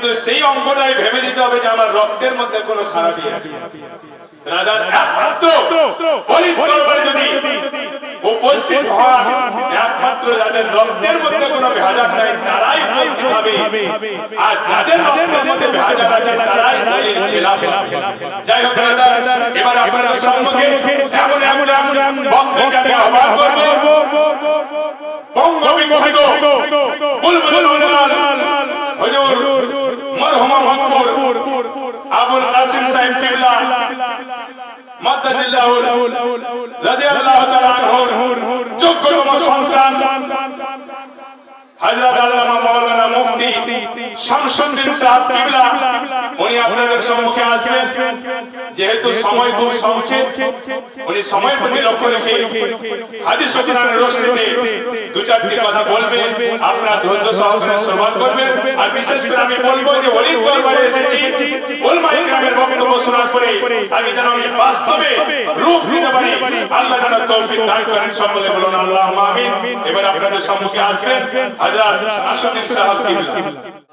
কিন্তু সেই অঙ্গটাই ভেবে দিতে হবে যে আমার রক্তের মধ্যে কোনো খারাপই আছে। রাজার একমাত্র অলির দরবারে যদি উপস্থিত হওয়া একমাত্র যাদের রক্তের মধ্যে কোনো ভেজাল নাই তারাই উপস্থিত হবে। আর যাদের রক্তের মধ্যে ভেজাল আছে তারাই অলির খেলাফ যাই হোক রাজা, এবার আপনাদের সম্মুখে এমন এমন এমন বক্তব্য আমি আহ্বান করব। বঙ্গ বিখ্যাত বুলবুল বুলবুল হুজুর মরহুমা মকফুর, আবুল কাসিম সাহেব কিবলা মাদ্দাজিল্লাহ রাদিয়াল্লাহু তাআলা আনহুর যোগ্যতম সন্তান হযরত আল্লামা মাওলানা মুফতি শামসুদ্দিন সাহেব কিবলা উনি আপনাদের সম্মুখে আসবেন। যেহেতু সময় খুব সংক্ষেপ উনি সময় প্রতি লক্ষ্য রেখে হাদিস ও কোরআনের রোশনীতে দু চারটি কথা বলবেন। আপনারা ধৈর্য সহকারে শ্রবণ করবেন। আর বিশেষ করে আমি বলব যে ওলিদ দরবারে এসেছি। উলমা ইকরামের বক্তব্য শোনার পরে আমি যেন আমি বাস্তবে রূপ দিতে পারি। আল্লাহ যেন তৌফিক দান করেন সকলে বলুন আল্লাহ আমিন। এবার আপনাদের সম্মুখে আসবেন। হযরত আশুদ্দিন সাহেব কিবলা।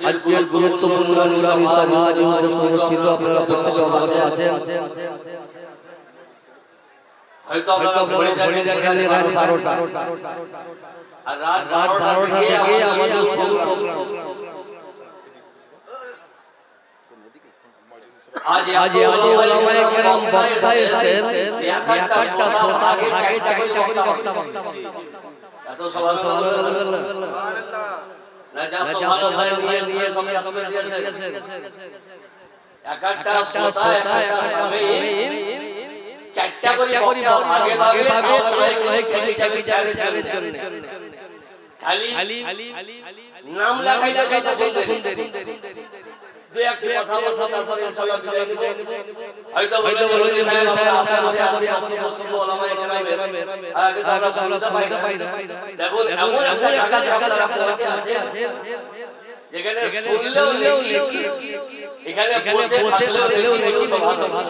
আজকের গুরুত্বপূর্ণ নুরানি সমাজ উদ্দেশ্য অনুষ্ঠিত আপনারা প্রত্যেকে অবগত আছেন হয়তো আপনারা ভরে দেখেন রাত বারোটা আর রাত বারোটা থেকে আমাদের শুরু আজ আজ ওলামায়ে কেরাম বক্তা এসেছেন একটা শ্রোতা ভাগে চারটা করে বক্তা বক্তা এত সবার না খালি নাম লাগাই লাগাই তখন একটি কথা কথা তারপরে ইনশাআল্লাহ বিদায় নিব হয়তো হয়তো বলবেন যে সাহেব সাহেব আশা আশা করি আজকে বক্তব্য ওলামায়ে কেরামের আগে তো আমরা শুনতে পাই না দেখুন এমন একটা জায়গা জায়গা আপনাদেরকে আছে যেখানে শুনলেও নেকি এখানে বসে থাকলেও নেকি সুবহানাল্লাহ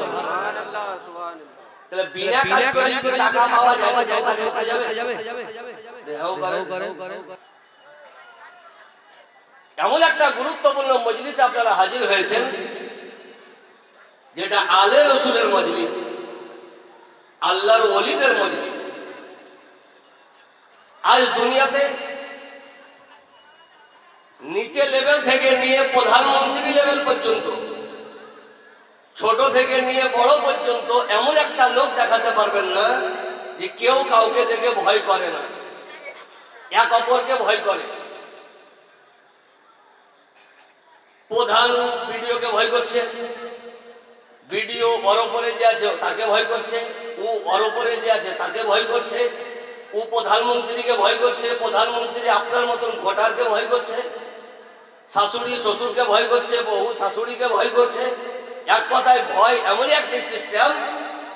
তাহলে বিনা কাজ করে টাকা পাওয়া যায় ঢোকা যাবে দেহ করে এমন একটা গুরুত্বপূর্ণ মজলিসে আপনারা হাজির হয়েছেন, যেটা আলে রসুলের মজলিস, আল্লাহর ওলিদের মজলিস। আজ দুনিয়াতে নিচে লেভেল থেকে নিয়ে প্রধানমন্ত্রী লেভেল পর্যন্ত, ছোট থেকে নিয়ে বড় পর্যন্ত এমন একটা লোক দেখাতে পারবেন না যে কেউ কাউকে দেখে ভয় করে না, এক অপরকে ভয় করে। প্রধান ভিডিওকে ভয় করছে। ভিডিও বড় করে যে আছে তাকে ভয় করছে। ও বড় করে যে আছে, তাকে ভয় করছে। ও প্রধানমন্ত্রীকে ভয় করছে। প্রধানমন্ত্রী আপনার মতন ভোটারকে ভয় করছে। শাশুড়ি, শ্বশুরকে ভয় করছে বহু শাশুড়িকে ভয় করছে। এক কথায় ভয় এমনই একটি সিস্টেম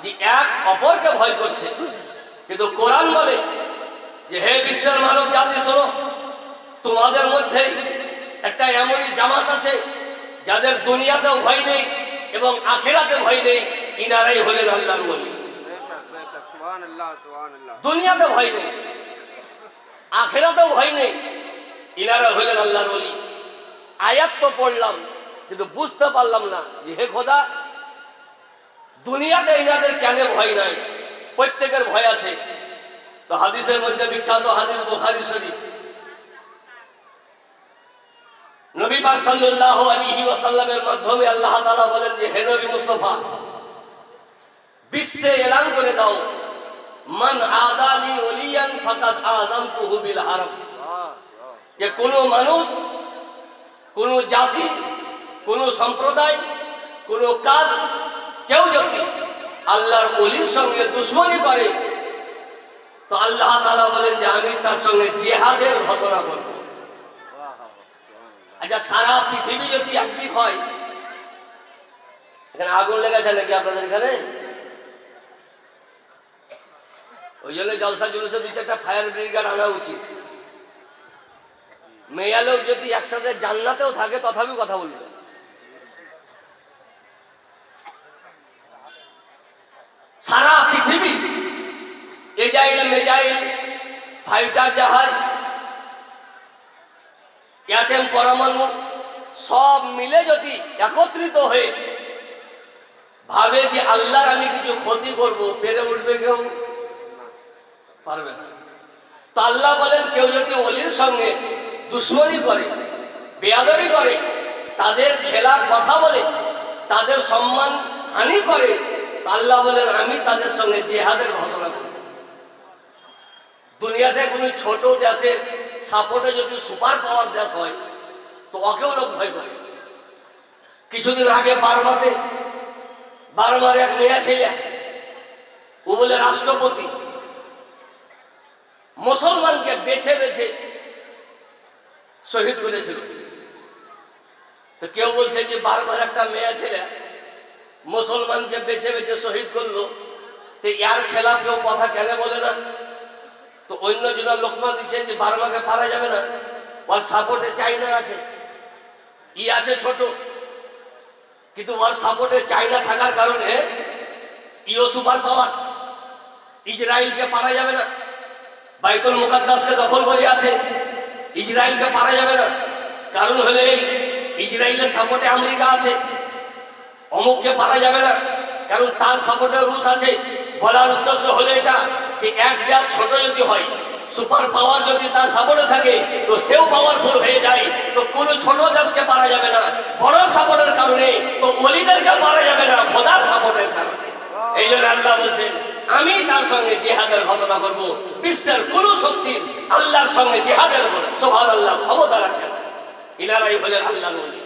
যে এক অপরকে ভয় করছে। কিন্তু কোরআন বলে যে, হে বিশ্বের মানব জাতি, শোনো, তোমাদের মধ্যে একটা এমনই জামাত আছে, যাদের দুনিয়াতেও ভয় নেই এবং আখেরাতে ভয় নেই, ইনারাই হলেন আল্লাহর বলি দুনিয়াতে ভয় নেই, আখেরাতেও ভয় নেই, ইনারা হলেন আল্লাহর বলি আয়াত তো পড়লাম, কিন্তু বুঝতে পারলাম না যে হে খোদা, দুনিয়াতে ইনাদের কেন ভয় নাই, প্রত্যেকের ভয় আছে। তো হাদিসের মধ্যে বিখ্যাত হাদিস বোখারি শরীফ। নবী পাক সাল্লাল্লাহু আলাইহি ওয়াসাল্লামের মাধ্যমে আল্লাহ তাআলা বলেন যে, হে নবী মুস্তাফা, বিশ্বে এলান করে দাও। মান আদালি ওলিয়ান ফাকাদ আযানতুহু বিল হারাম। যে, কোন মানুষ, কোন জাতি, কোন সম্প্রদায়, কোন কাজ, কেউ যদি আল্লাহর অলির সঙ্গে দুশ্মনী করে, তো আল্লাহ তাআলা বলেন যে, আমি তার সঙ্গে জিহাদের ঘোষণা করব। আচ্ছা সারা পৃথিবী যদি একদিক হয়, এখানে আগুন লেগেছে নাকি আপনাদের এখানে? ওই জন্য জলসা জুলুসে দু চারটা ফায়ার ব্রিগেড আনা উচিত। মেয়া লোক যদি একসাথে জান্নাতেও থাকে তথাপি কথা বলবে। সারা পৃথিবী, এজাইল, মেজাইল, ফাইটার জাহাজ অ্যাটেম পরমাণু সব মিলে যদি একত্রিত হয়ে ভাবে যে আল্লাহর আমি কিছু ক্ষতি করব, পেরে উঠবে কেউ? পারবে না। তো আল্লাহ বলেন, কেউ যদি অলির সঙ্গে দুশ্মনী করে, বেয়াদবি করে, তাদের খেলার কথা বলে, তাদের সম্মান হানি করে আল্লাহ বলেন, আমি তাদের সঙ্গে জেহাদের ঘোষণা করি দুনিয়াতে কোনো ছোট দেশের সাপোর্টে যদি সুপার পাওয়ার দেশ হয়, তো ওকেও লোক ভয় করে। কিছুদিন আগে বারমাতে বারবার এক মেয়া ছেলে, ও বলে, রাষ্ট্রপতি, মুসলমানকে বেছে বেছে শহীদ করেছিল। তো কেউ বলছে যে, বারবার একটা মেয়ে ছেলে মুসলমানকে বেছে বেছে শহীদ করল। তো ইয়ার খেলাফ কেউ কথা কেন বলে না? তো অন্য জনা লোকমা দিচ্ছে যে বারো বার্মাকে পারা যাবে না। ওর সাপোর্টে চাইনা আছে। ই আছে ছোট। কিন্তু ওর সাপোর্টে চাইনা থাকার কারণে ইও সুপার পাওয়ার ইসরায়েলকে পারা যাবে না। বাইতুল মুকাদ্দাসকে দখল করে আছে। ইসরায়েলকে পারা যাবে না। কারণ হলে ইসরায়েলের সাপোর্টে আমেরিকা আছে। অমুককে পারা যাবে না। কারণ তার সাপোর্টে রুশ আছে। বলার উদ্দেশ্য হলে এটা। এক দেশ ছোট যদি হয় সুপার পাওয়ার যদি তার সাপোর্টে থাকে, তো সেও পাওয়ারফুল হয়ে যায়। তো কোন ছোট দেশকে পারা যাবে না। বড় সাপোর্টের কারণে, তো অলিদেরকে পারা যাবে না, খোদার সাপোর্টের কারণে। এই জন্য আল্লাহ বলছেন আমি তার সঙ্গে জেহাদের ঘোষণা করব। বিশ্বের কোন শক্তি আল্লাহর সঙ্গে জেহাদের সোভার আল্লাহ ক্ষমতা রাখেন ইনারাই হলেন আল্লাহ বলি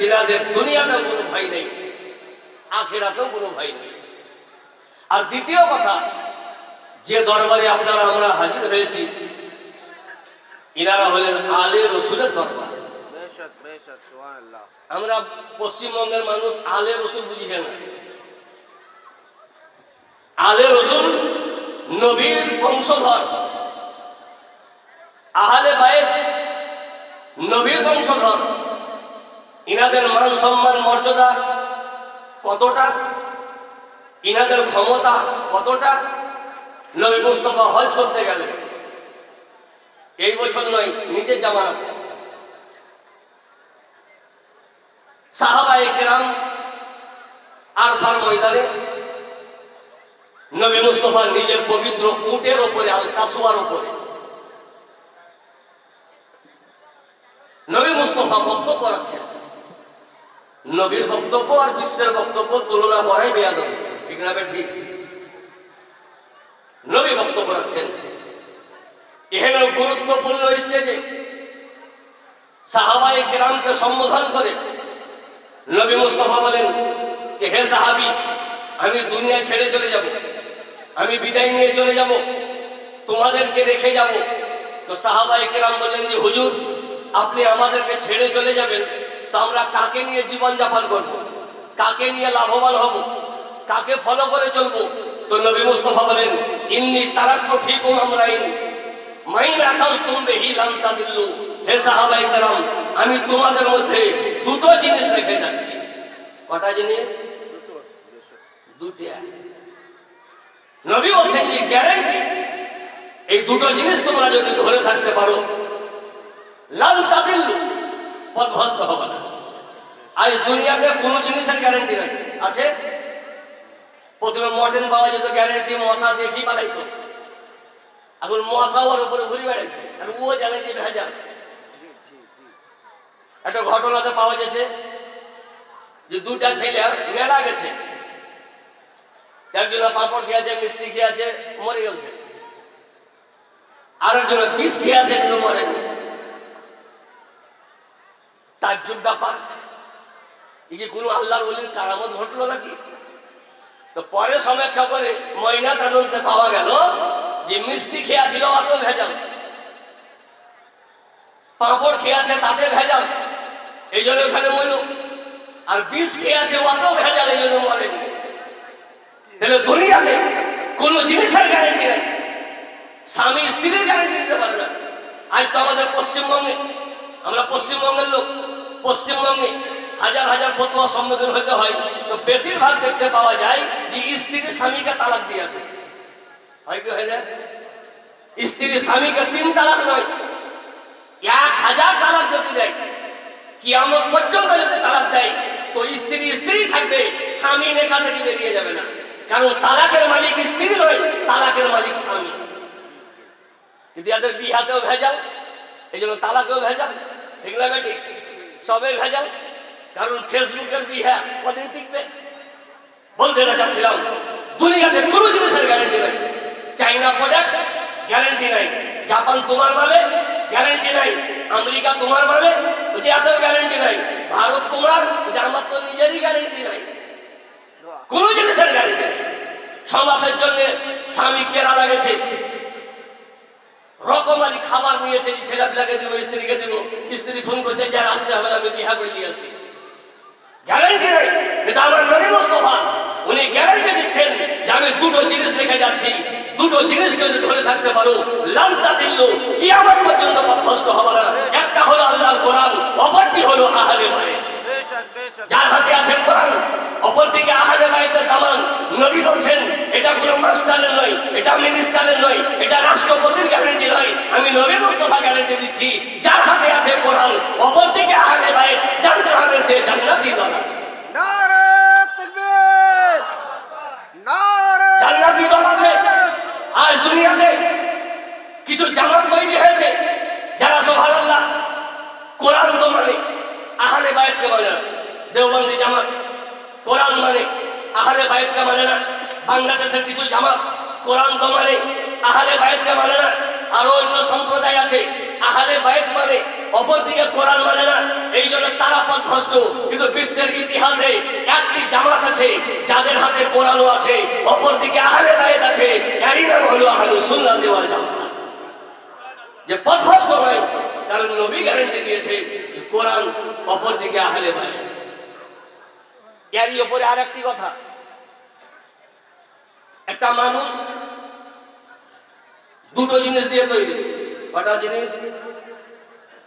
জিনাদের দুনিয়াতেও কোনো ভয় নেই, আখেরাতেও কোনো ভয় নেই। আর দ্বিতীয় কথা যে দরবারে আপনারা আমরা হাজির হয়েছি ইনারা হলেন আলে রসুলের দরবার। আমরা পশ্চিমবঙ্গের মানুষ আলে রসুল বুঝি কেন? আলে রসুল নবীর বংশধর। আহলে বায়েত নবীর বংশধর। ইনাদের মান সম্মান মর্যাদা কতটা? ইনাদের ক্ষমতা কতটা? নবী মুস্তফা হজ করতে গেলে। এই বছর নয়, নিজের জামানত। সাহাবায়ে কেরাম আরফার ময়দানে নবী মুস্তফা নিজের পবিত্র উটের ওপরে আল কাসুয়ার ওপরে নবী মুস্তফা বক্তব্য রাখছেন। নবীর বক্তব্য আর বিশ্বের বক্তব্য তুলনা করাই বেয়াদব। ঠিক না ঠিক? নবী বক্তব্য রাখছেন। এখানে গুরুত্বপূর্ণ স্টেজে সাহাবায়ে কেরামকে সম্বোধন করে নবী মুস্তফা বলেন হে সাহাবি, আমি দুনিয়া ছেড়ে চলে যাব। আমি বিদায় নিয়ে চলে যাব। তোমাদেরকে রেখে যাব। তো সাহাবায়ে কেরাম বললেন যে, হুজুর, আপনি আমাদেরকে ছেড়ে চলে যাবেন। তো আমরা কাকে নিয়ে জীবন যাপন করব? কাকে নিয়ে লাভবান হব? কাকে ফলো করে চলবো? তো নবী মুস্তফা বলেন, ইন্নি তারাক্কু ফিকুম আমরাইন। মাইন আখাল তুমবে হি লান্তা দিল্লু হে সাহাবাই কারাম, আমি তোমাদের মধ্যে দুটো জিনিস রেখে যাচ্ছি। কটা জিনিস? দুটিয়া নবী বলছেন যে গ্যারান্টি, এই দুটো জিনিস তোমরা যদি ধরে থাকতে পারো লাল তাদিল্লু, পথভ্রষ্ট হবে না। আজ দুনিয়াতে কোনো জিনিসের গ্যারান্টি নাই। আছে? প্রথমে মডার্ন পাওয়া যেত গ্যারান্টি মশা দিয়ে কি বানাইতো? এখন মশা ওর উপরে ঘুরে বেড়াচ্ছে আর ও জানে যে ভেজাল। একটা ঘটনাতে পাওয়া গেছে যে দুটা ছেলে মেলা গেছে। একজন পাঁপড় খেয়েছে, মিষ্টি খেয়েছে, মরে গেছে। আরেকজন বিষ খেয়েছে, কিন্তু মরেনি তার ব্যাপার এই যে কোনো আল্লাহর বলির কারামত ঘটলো নাকি? তো পরে সমীক্ষা করে ময়না তদন্তে পাওয়া গেল যে মিষ্টি খেয়েছিল অত ভেজাল। পাঁপড় খেয়েছে তাতে ভেজাল। এই জন্য ওখানে মরল আর বিষ খেয়েছে অত ভেজাল, এই জন্য মরেনি। তাহলে দুনিয়াতে কোন জিনিসের গ্যারেন্টি নেই। স্বামী স্ত্রীর গ্যারেন্টি দিতে পারে না। আজ তো আমাদের পশ্চিমবঙ্গে, আমরা পশ্চিমবঙ্গের লোক, পশ্চিমবঙ্গে হাজার হাজার ফতুয়ার সম্মুখীন হতে হয়। তো বেশিরভাগ দেখতে পাওয়া যায় যে স্ত্রী স্বামীকে তালাক দিয়েছে। হয় কি হয়ে যায় স্ত্রী স্বামীকে তিন তালাক নয়, এক হাজার তালাক যদি দেয় কি কিয়ামত পর্যন্ত যদি তালাক দেয়, তো স্ত্রী স্ত্রী থাকবে, স্বামী নেকা থেকে বেরিয়ে যাবে না। কারণ তালাকের মালিক স্ত্রী নয়, তালাকের মালিক স্বামী। কিন্তু এদের বিহাতেও ভেজাল, এই জন্য তালাকেও ভেজাল। ঠিক সবে ভেজাল। কারণ ফেসবুকের বিহা কদিন টিকবে বলতে না চাচ্ছিলাম। দুনিয়াতে কোনো জিনিসের গ্যারেন্টি নাই। চাইনা প্রোডাক্ট গ্যারেন্টি নাই। জাপান তোমার মালে গ্যারেন্টি নাই। আমেরিকা তোমার মালে যে এত গ্যারেন্টি নাই। ভারত তোমার যে আমার তো নিজেরই গ্যারেন্টি নাই। কোন জিনিসের গ্যারেন্টি নেই। ছ মাসের জন্য স্বামী কেরা লাগেছে রকমারি খাবার নিয়েছে ছেলেপিলাকে দিব, স্ত্রীকে দেবো। স্ত্রী ফোন করছে যার আসতে হবে আমি বিহা করে নিয়েছি গ্যারান্টি নাই। এটা আমার নবী মোস্তফা। উনি গ্যারান্টি দিচ্ছেন যে আমি দুটো জিনিস দেখে যাচ্ছি। দুটো জিনিস যদি ধরে থাকতে পারো লালটা দিল্লো। কি আমার পর্যন্ত পথভ্রষ্ট হবে না। একটা হলো আল্লাহর কোরআন, অপরটি হলো আহারের যার হাতে আছেন কোরআন অপরদিকে আহলে বাইতের কামান নবী বলছেন এটা কোনো নয় এটা মিনিস্টারের নয় এটা রাষ্ট্রপতির গ্যারেন্টি নয়। আমি নবী মুস্তফা গ্যারেন্টি দিচ্ছি যার হাতে আছে কোরআন অপরদিকে আহলে বাইত জানতে হবে সে জান্নাতি দল আছে। আজ দুনিয়াতে কিছু জামাত তৈরি হয়েছে যারা সোহান আল্লাহ কোরআন তো মানে। আহলে বাইতকে মানে না। দেওবন্দি জামাত, কোরআন মানে। আহলে বাইতকে মানে না। বাংলাদেশের কিছু জামাত কোরআন তো মানে। আহলে বাইতকে মানে না। আরও অন্য সম্প্রদায় আছে। আহলে বাইত মানে অপরদিকে কোরআন মানে না। এই জন্য তারা পথভ্রষ্ট কিন্তু বিশ্বের ইতিহাসে একটি জামাত আছে, যাদের হাতে কোরআনও আছে। অপরদিকে আহলে বাইত আছে। এরই নাম হলো আহলু সুন্নাত ওয়াল জামাত। যে পথভ্রষ্ট নয় কারণ নবী গ্যারান্টি দিয়েছে। কোরআন অপরদিকে আহলে বাইত এরই আর একটি কথা। একটা মানুষ দুটো জিনিস দিয়ে তৈরি। কটা জিনিস?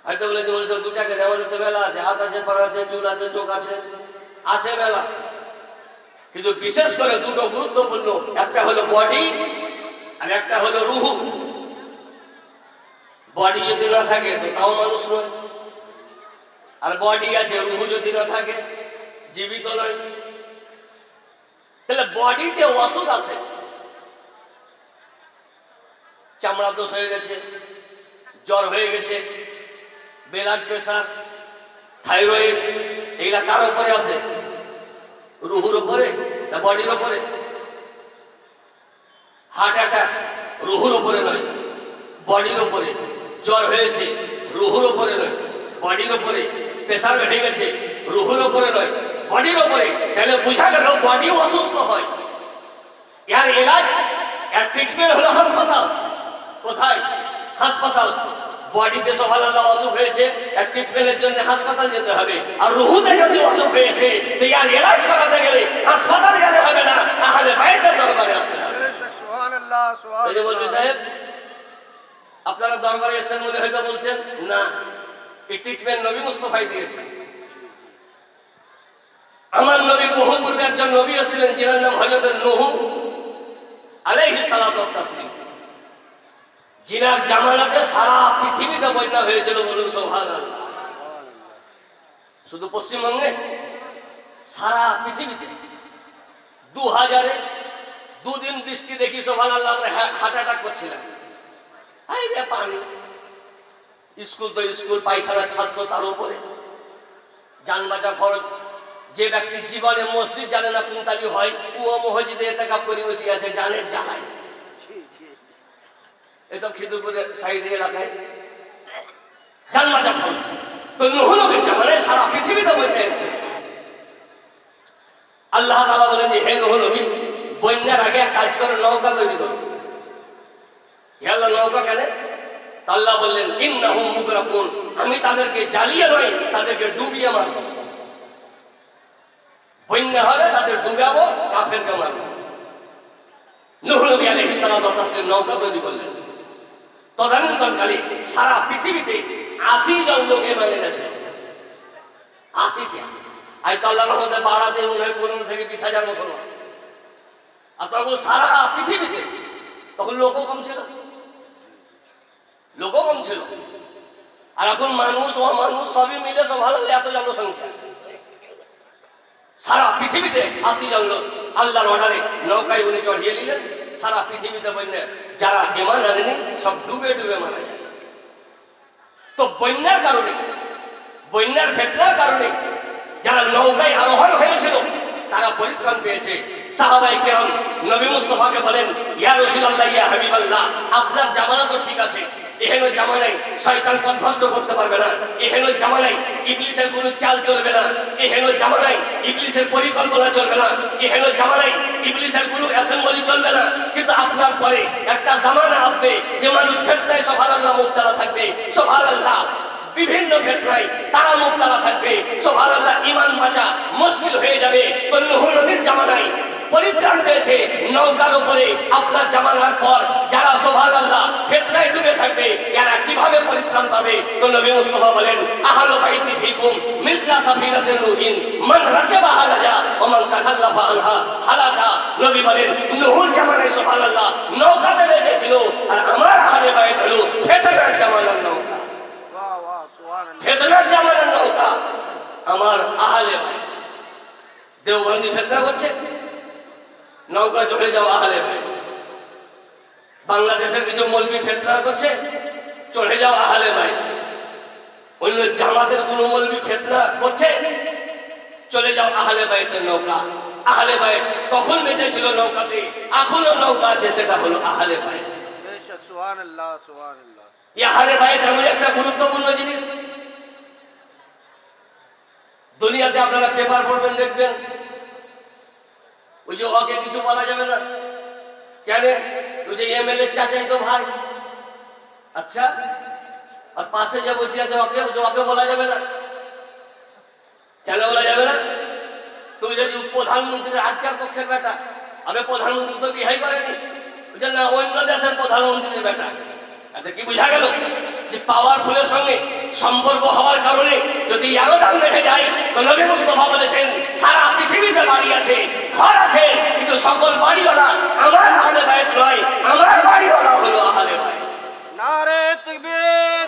হয়তো বলে যে বলছে দুটাকে আমাদের তো মেলা আছে। হাত আছে, পা আছে, চুল আছে, চোখ আছে। আছে মেলা। কিন্তু বিশেষ করে দুটো গুরুত্বপূর্ণ, একটা হলো বডি আর একটা হলো রুহু। বডি যদি না থাকে, তো তাও মানুষ নয়। আর বডি আছে, রুহু যদি না থাকে, জীবিত নয়। তাহলে বডিতে অসুখ আছে। চামড়া দোষ হয়ে গেছে, জ্বর হয়ে গেছে ব্লাড প্রেশার থাইরয়েড এগুলা কার উপরে আছে? রুহুর উপরে না বডির উপরে? হার্ট অ্যাটাক রুহুর উপরে নয় বডির উপরে। জ্বর হয়েছে, রুহুর উপরে নয় বডির উপরে। প্রেশার বেড়ে গেছে রুহুর ওপরে নয় বডির ওপরে। তাহলে বুঝা গেল বডি অসুস্থ হয়। এর এলাজ এর ট্রিটমেন্ট হলো হাসপাতাল। কোথায়? হাসপাতাল। বডিতে সবার আল্লাহ অসুখ হয়েছে এর ট্রিটমেন্টের জন্য হাসপাতাল যেতে হবে। আর রুহুতে যদি অসুখ হয়েছে তো ইয়ার এলাজ করাতে গেলে হাসপাতাল গেলে হবে না তাহলে বাইরের দরবারে আসতে হবে। আপনারা দরবারে এসেছেন মনে হয়তো বলছেন না এই নবী মুস্তফাই দিয়েছে আমার নবী বহু পূর্বে একজন নবী এসেছিলেন যিনার নাম হজরত নহু আলাইহিস সালাতু তাসলিম। যিনার জামানাতে সারা পৃথিবীতে বন্যা হয়েছিল বলুন সুবহানাল্লাহ। শুধু পশ্চিমবঙ্গে, সারা পৃথিবীতে। দু হাজারে দুদিন বৃষ্টি দেখি সোভান আল্লাহ হার্ট অ্যাটাক করছিলেন আই রে পানি। স্কুল তো স্কুল পায়খানার ছাত্র তার উপরে। যান বাঁচা খরচ যে ব্যক্তি জীবনে মসজিদ জানে না কুন্তালি হয় ও মসজিদে এতে কাপ করে বসে আছে জানের जी जी এসব খিদুরপুরের সাইডে এলাকায় যান বাঁচা খরচ তো নহনবীর জামানে সারা পৃথিবীতে বন্যা এসেছে। আল্লাহ তাআলা বলেন যে হে নহনবী বন্যার আগে কাজ করে নৌকা তৈরি করো। ইয়াল্লাহ নৌকা কেন? আল্লাহ বললেন, ইন্নাহুম মুগরাকুন আমি তাদেরকে জ্বালিয়ে নয় তাদেরকে ডুবিয়ে মারব। বন্যা হবে তাদের ডুবাবো, কাফেরকে মারব। নূহ নবী আলাইহিস নৌকা তৈরি করলেন। তদানীন্তনকালে সারা পৃথিবীতে আশি জন লোক এ মানে গেছে। আশিটা তো আল্লাহ রহমতে বাড়াতে মনে হয় পনেরো থেকে বিশ হাজার মতো আর তখন সারা পৃথিবীতে তখন লোকও কম ছিল লোকও কম ছিল আর এখন মানুষ ও মানুষ সবই মিলে সব ভালো এত জনসংখ্যা। সারা পৃথিবীতে আশি জন লোক আল্লাহর অর্ডারে নৌকায় উনি চড়িয়ে নিলেন। সারা পৃথিবীতে বন্যা। যারা বিমান আনেনি, সব ডুবে ডুবে মারা যায় তো বন্যার কারণে, বন্যার ফেতনার কারণে যারা নৌকায় আরোহণ হয়েছিল, তারা পরিত্রাণ পেয়েছে। সাহাবাই কেরাম নবী মুস্তফাকে বলেন, ইয়া রাসূলুল্লাহ, ইয়া হাবিবাল্লাহ, আপনার জামানা তো ঠিক আছে এহেন জামানায় শয়তান পথভ্রষ্ট করতে পারবে না। এহেন জামানায় ইবলিসের কোনো চাল চলবে না। এহেন জামানায় ইবলিসের পরিকল্পনা চলবে না। এহেন জামানায় ইবলিসের কোনো অ্যাসেম্বলি চলবে না। কিন্তু আপনার পরে একটা জামানা আসবে যে মানুষ ফেতনায় সুবহানাল্লাহ মুক্তালা থাকবে। সুবহানাল্লাহ, বিভিন্ন ক্ষেত্রে তারা মুক্তালা থাকবে। সুবহানাল্লাহ, ঈমান বাঁচা মুশকিল হয়ে যাবে। তো নূহ নবীর জামানায় পরিত্রাণ পেয়েছে। নৌকার উপরে আপনার জামানার পর যারা সোভান আল্লাহ ফেতনায় ডুবে থাকবে এরা কীভাবে পরিত্রাণ পাবে? তো ব্যবস্থা বলেন, আহালো বাইতি ফিকুম মিসলা সাফিনাতে নুহিন, মান রাকে বাহালাজা ও মান তাখাল্লাফা আনহা হালাকা। নবী বলেন, নুহুর জামানায় সোভান আল্লাহ নৌকাতে বেঁধেছিল আর আমার আহালে বাইত হলো ফেতনার জামানার নৌকা। ফেতনার জামানার নৌকা আমার আহালে দেওবন্দি ফেতনা করছে? নৌকা চড়ে যাওয়া আহলে বাংলাদেশের কিছু মলবি ফেতনা করছে চড়ে যাওয়া আহলে ভাই অন্য জামাতের কোনো মলবি ফেতনা করছে? চলে যাও আহলে বাইতের নৌকা। আহলে ভাই তখন বেঁচে ছিল নৌকাতে? এখনও নৌকা আছে সেটা হলো আহলে বাইত আহলে ভাই এমন একটা গুরুত্বপূর্ণ জিনিস। দুনিয়াতে আপনারা পেপার পড়বেন দেখবেন। ওই যে ওকে কিছু বলা যাবে না। কেন? ওই যে এমএলএ চাচাই তো ভাই। আচ্ছা আর পাশে যে বসে আছে ওকে ওকে বলা যাবে না। কেন বলা যাবে না? তুমি যদি প্রধানমন্ত্রীর আজকের পক্ষের বেটা আবে প্রধানমন্ত্রী তো বিহাই করেনি। না অন্য দেশের প্রধানমন্ত্রীর বেটা। এতে কি বোঝা গেল যে পাওয়ারফুলের সঙ্গে সম্পর্ক হওয়ার কারণে যদি আরও দাম রেখে যায়, তো নবী মুস্তফা বলেছেন, সারা পৃথিবীতে বাড়ি আছে। ঘর আছে কিন্তু সকল বাড়িওয়ালা আমার আহলে বাইত নয় আমার বাড়িওয়ালা হলো আহলে বাইত। নারে তাকবীর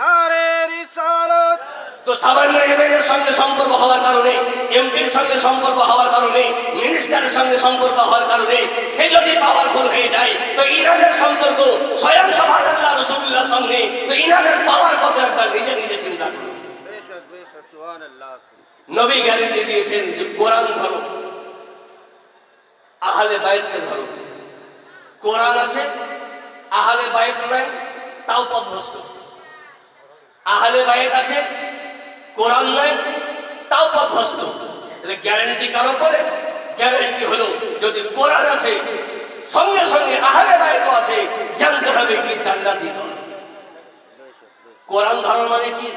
নারে রিসালাত। তো সামান্য এমএলএর সঙ্গে সম্পর্ক হওয়ার কারণে এমপির সঙ্গে সম্পর্ক হওয়ার কারণে মিনিস্টারের সঙ্গে সম্পর্ক হওয়ার কারণে সে যদি পাওয়ারফুল হয়ে যায় তো ইনাদের সম্পর্ক স্বয়ং সভা আল্লাহ রাসূলুল্লাহ সঙ্গে তো ইনাদের পাওয়ার কত একবার নিজে নিজে চিন্তা করুন। নবী গ্যারান্টি দিয়েছেন যে কোরআন ধরো। আহলে বাইতকে ধরো? কোরআন আছে, আহলে বাইত নাই, তাও পদভ্রষ্ট। আহলে বাইত আছে, কোরআন নাই, তাও পদভ্রষ্ট। তাহলে গ্যারেন্টি কারও করে? গ্যারেন্টি হলো, যদি কোরআন আছে, সঙ্গে সঙ্গে আহলে বাইত আছে, জানতে হবে কি জান্নাতি দল কোরআন ধরো মানে কি?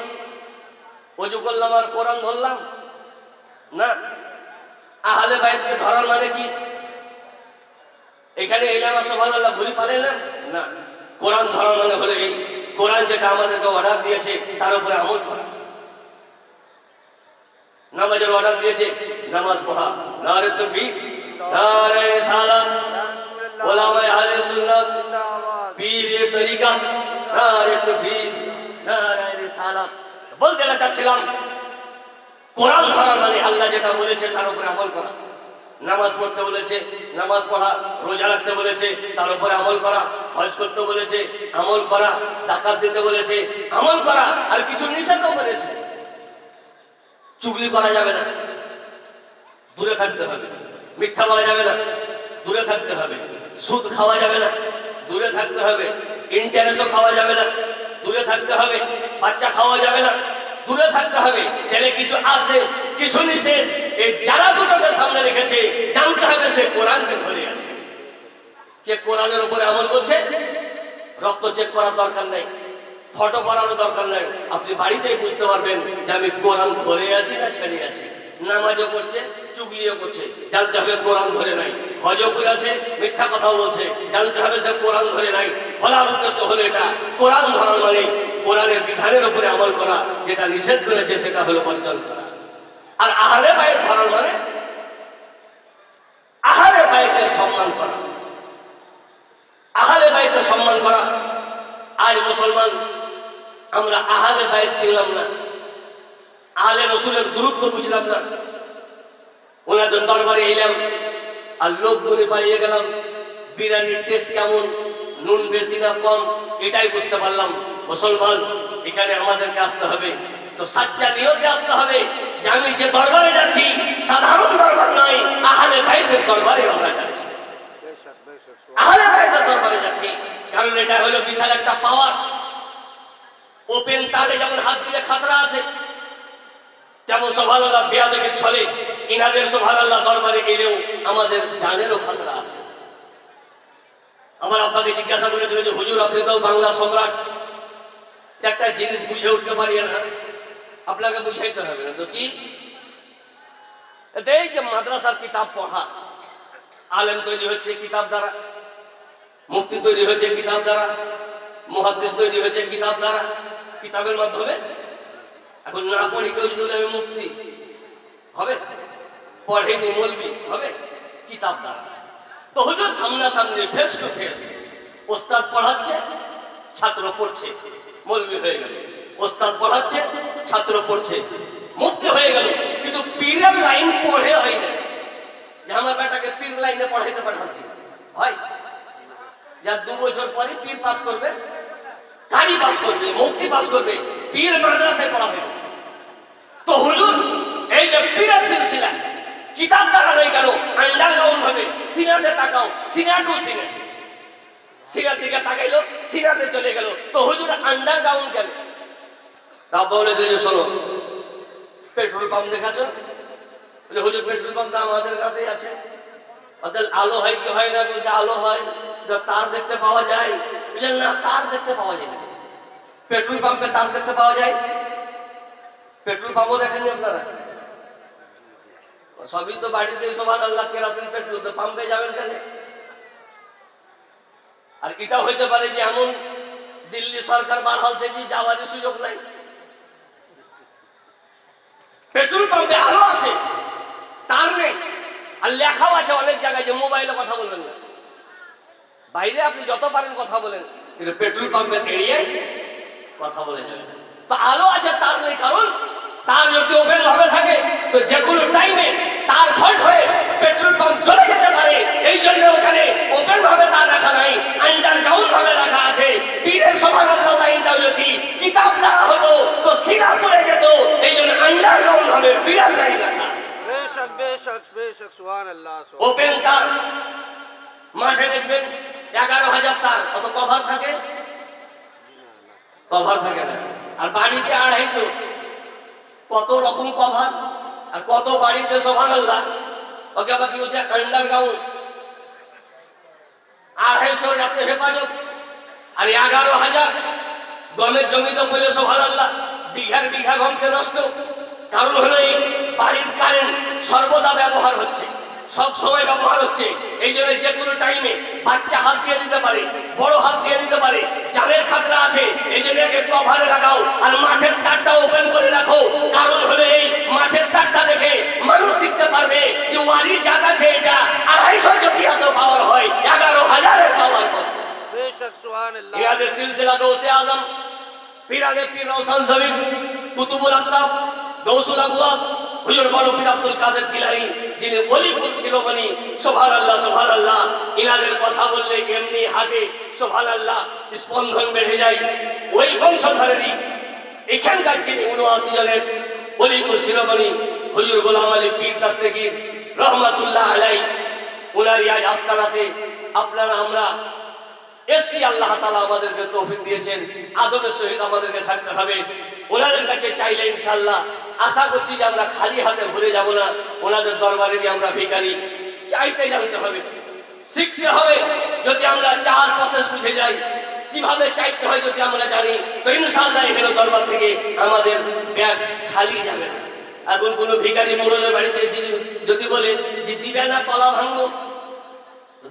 ওযু করলাম আর কোরআন ধরলাম? না। আহলে বাইতকে ধরার মানে কি? এখানে এলাম আর সোহান আল্লাহ ঘুরি পালাইলাম না। কোরআন ধরা মানে হলে এই। কোরআন যেটা আমাদেরকে অর্ডার দিয়েছে, তার উপরে আমল করা। নামাজের অর্ডার দিয়েছে, নামাজ পড়া। নারে তো নারে সালাম ওলামায়ে আহলে সুন্নাত পীরে তরিকা। নারে তো নারে সালাম বলতে চাচ্ছিলাম, কোরআন ধরা মানে আল্লাহ যেটা বলেছে, তার উপরে আমল করা। নামাজ পড়তে বলেছে, নামাজ পড়া, রোজা রাখতে বলেছে, তার উপরে আমল করা, হজ করতে বলেছে, আমল করা জাকাত দিতে বলেছে, আমল করা, আর কিছু নিষেধও করেছে। চুগলি করা যাবে না। দূরে থাকতে হবে। মিথ্যা বলা যাবে না। দূরে থাকতে হবে। সুদ খাওয়া যাবে না। দূরে থাকতে হবে। ইন্টারেস্টও খাওয়া যাবে না। দূরে থাকতে হবে। বাচ্চা খাওয়া যাবে না। দূরে থাকতে হবে। তাহলে কিছু আদেশ, কিছু নিষেধ, এই যারা দুটোকে সামনে রেখেছে, জানতে হবে সে কোরআনকে ধরে আছে। কে কোরআনের উপরে আমল করছে? রক্ত চেক করার দরকার নেই ফটো করানোর দরকার নেই। আপনি বাড়িতেই বুঝতে পারবেন যে আমি কোরআন ধরে আছি না ছেড়ে আছি। নামাজও করছে চুগলিও করছে। জানতে হবে কোরআন ধরে নাই। হজও আছে মিথ্যা কথাও বলছে। জানতে হবে সে কোরআন ধরে নাই। বলার উদ্দেশ্য হলো এটা। কোরআন ধরার মানে কোরআনের বিধানের উপরে আমল করা, যেটা নিষেধ করেছে সেটা হলো বর্জন করা। আর আহলে বাইত ধরার মানে আহলে বাইতের সম্মান করা। আহলে বাইতের সম্মান করা। আজ মুসলমান, আমরা আহলে বাইত চিনলাম না। আহলে রসুলের গুরুত্ব বুঝলাম না। ওনাদের দরবারে এলাম, আর লোক দূরে পালিয়ে গেলাম। বিরিয়ানির টেস্ট কেমন, নুন বেশি না কম, এটাই বুঝতে পারলাম, মুসলমান, এখানে আমাদেরকে আসতে হবে। তো সাচ্চা নিয়তে আসতে হবে, যে আমি যে দরবারে যাচ্ছি, সাধারণ দরবার নয়, আহলে ভাইদের দরবারে আমরা যাচ্ছি। আহলে ভাইদের দরবারে যাচ্ছি, কারণ এটা হলো বিশাল একটা পাওয়ার ওপেন তারে যেমন হাত দিলে খাতরা আছে, তেমন সভালোরা বেয়াদকের ছলে ইনাদের সোভানাল্লাহ দরবারে গেলেও আমাদের জানেরও খাতরা আছে। আমার আব্বাকে জিজ্ঞাসা করেছিল যে হুজুর, আপনি তো বাংলা সম্রাট। একটা জিনিস বুঝে উঠতে পারি না। আপনাকে বুঝাইতে হবে না। তো কি? এই যে মাদ্রাসার কিতাব পড়া, আলেম তৈরি হচ্ছে কিতাব দ্বারা মুক্তি তৈরি হচ্ছে কিতাব দ্বারা মহাদিস তৈরি হচ্ছে কিতাব দ্বারা, কিতাবের মাধ্যমে? এখন না পড়ি কেউ যদি আমি মুক্তি হবে? পড়েনি মলবি হবে? কিতাব দ্বারা। তো হুজুর সামনাসামনি ফেস টু ফেস ওস্তাদ পড়াচ্ছে, ছাত্র পড়ছে, মলবি হয়ে গেল। ওস্তাদ পড়াচ্ছে, ছাত্র পড়ছে, মুক্তি হয়ে গেল। কিন্তু পীরের লাইন পড়ে হয় না যে আমার বেটাকে পীর লাইনে পড়াইতে পাঠাচ্ছি। হয় যা দু বছর পরে পীর পাস করবে, কারি পাস করবে, মুক্তি পাস করবে, পীর মাদ্রাসায় পড়াবে। তো হুজুর, এই যে পীরের সিলসিলা কিতাব দ্বারা রয়ে গেল। আন্ডারগ্রাউন্ড হবে? সিনাতে তাকাও। সিনা টু সিনে সিনার দিকে তাকাইলো সিনাতে চলে গেল। তো হুজুর আন্ডারগ্রাউন্ড কেন? তা বলে যে শোনো, পেট্রোল পাম্প দেখাচ্ছ? হুজুর, পেট্রোল পাম্প আমাদের কাছেই আছে। ওদের আলো হয় কি হয় না বলছে আলো হয় তার দেখতে পাওয়া যায়। বুঝলেন না? তার দেখতে পাওয়া যায় পেট্রোল পাম্পে তার দেখতে পাওয়া যায়? পেট্রোল পাম্পও দেখেননি আপনারা? সবই তো বাড়িতে সবার আল্লাহ কেরাসিন পেট্রোল তো পাম্পে যাবেন কেন আর এটা হইতে পারে যে এমন দিল্লি সরকার বাড়ালছে যে যাওয়ারই সুযোগ নাই। পেট্রোল পাম্পে আলো আছে, তার নেই। আর লেখাও আছে অনেক জায়গায় যে মোবাইলে কথা বলবেন না। বাইরে আপনি যত পারেন কথা বলেন, কিন্তু পেট্রোল পাম্পের এরিয়ায় কথা বলে যাবেন। তো আলো আছে, তার নেই। কারণ তার যদি ওপেন ভাবে থাকে তো যে কোনো টাইমে তার ফল্ট হয়ে পেট্রোল পাম্প চলে যেতে পারে। এই জন্য ওখানে ওপেন ভাবে তার রাখা নাই আইন ডাউন ভাবে রাখা আছে। পীরের রাখা নাই আইন্দাও যদি কিতাব দ্বারা হতো তো সিরা পড়ে যেত। এই জন্য আইন্দার ডাউন ভাবে বিড়াল নাই ওপেন তার। মাসে দেখবেন এগারো হাজার তার। কত কভার থাকে? কভার থাকে না। আর বাড়িতে আড়াইশো। কত রকম কভার আর কত বাড়িতে সোহান আল্লাহ ওকে আবার কি হচ্ছে আন্ডারগ্রাউন্ড আড়াইশো যাতে হেফাজত। আর এগারো হাজার গমের জমিতে বলে সোহান আল্লাহ বিঘার বিঘা গমকে নষ্ট। কারণ হলো এই বাড়ির কারেন্ট সর্বদা ব্যবহার হচ্ছে। সব সময় ব্যবহার হচ্ছে। এই জন্য যে কোনো টাইমে বাচ্চা হাত দিয়ে দিতে পারে বড় হাত দিয়ে দিতে পারে চালের খাতরা আছে এই জন্য একে কভারে লাগাও আর মাঠের তারটা ওপেন করে রাখো। কারণ হলে এই মাঠের তারটা দেখে মানুষ শিখতে পারবে যে ওয়ারি জাত আছে এটা আড়াইশো যদি এত পাওয়ার হয় এগারো হাজারের পাওয়ার হয়। আজম পীর আগে পীর কুতুবুল আফতাব গৌসুল আগুয়াস হুজুর পীর আব্দুল কাদের জিলানী, যিনি ওলিকুল শিরোমণি সুবহানাল্লাহ সুবহানাল্লাহ ইনাদের কথা বললে এমনি হাটে, সুবহানাল্লাহ, স্পন্দন বেড়ে যায়। ওই বংশধরেরই এখানকার যিনি উনআশি জনের ওলিকুল শিরোমণি হুজুর গোলাম আলী পীর দাস্তেগীর রহমাতুল্লাহ আলাই ওনারই আজ আস্তানাতে আপনারা, আমরা এসি আল্লাহ তালা আমাদেরকে তৌফিক দিয়েছেন। আদবের সহিত আমাদেরকে থাকতে হবে। ওনাদের কাছে চাইলে ইনশাল্লাহ আশা করছি যে আমরা খালি হাতে ঘুরে যাব না। ওনাদের দরবারেরই আমরা ভিখারি। চাইতে জানতে হবে। শিখতে হবে যদি আমরা চার প্রসেস বুঝে যাই। কীভাবে চাইতে হয় যদি আমরা জানি, তো ইনশাআল্লাহ এখানে দরবার থেকে আমাদের ব্যাগ খালি যাবে না। এখন কোনো ভিখারি মোড়লের বাড়িতে এসে যদি বলে যে, দিবে না কলা ভাঙবো?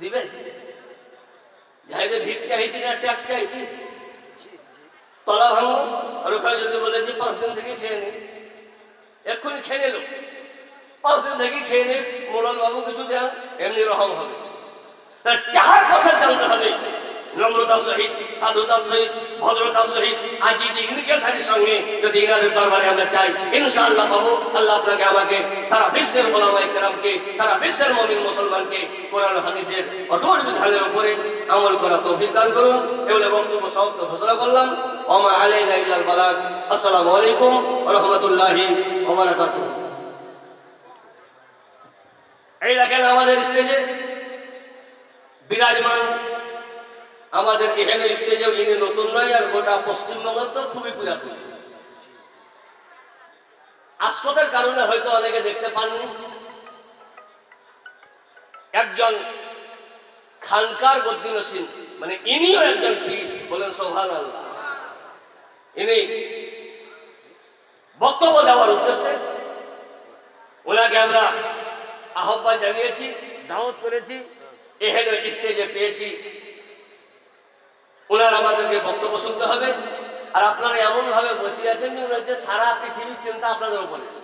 দিবে? যাইতে ভিক চাইছি না ট্যাক্স চাইছি তলা ভাঙবো আর ওখানে যদি বলে যে পাঁচ দিন থেকে খেয়ে নে। এক্ষুনি খেয়ে নিল। পাঁচ দিন থেকে খেয়ে নে মোড়ল বাবু কিছু দেন, এমনি রহম হবে। তার চাহার পাশে জানতে হবে নম্রতার সহিত সাধুতার সহিত ভদ্রতার সহিত আজি যে ইনকেশারির সঙ্গে যদি ইনাদের দরবারে আমরা চাই ইনশাআল্লাহ পাবো। আল্লাহ আপনাকে আমাকে সারা বিশ্বের ওলামা ইকরামকে সারা বিশ্বের মমিন মুসলমানকে কোরআন হাদিসের অটুট বিধানের উপরে আমল করা তৌফিক দান করুন। এগুলো বক্তব্য সমাপ্ত ঘোষণা করলাম। ওমা আলাইনা ইল্লাল বালাগ। আসসালামু আলাইকুম ওয়া রাহমাতুল্লাহি ওয়া বারাকাতুহু। এই দেখেন আমাদের স্টেজে বিরাজমান আমাদের এখানে স্টেজে যিনি নতুন নয় আর গোটা পশ্চিমবঙ্গ তো খুবই পুরাতন। আস্পদের কারণে হয়তো অনেকে দেখতে পাননি। একজন খানকার গদ্দিনসীন মানে ইনিও একজন পীর বলেন সোভান ইনি বক্তব্য দেওয়ার উদ্দেশ্যে ওনাকে আমরা আহ্বান জানিয়েছি, দাওয়াত করেছি এখানে স্টেজে পেয়েছি। ওনার আমাদেরকে বক্তব্য শুনতে হবে। আর আপনারা এমন ভাবে বসে আছেন যে যে সারা পৃথিবীর চিন্তা আপনাদের উপরে।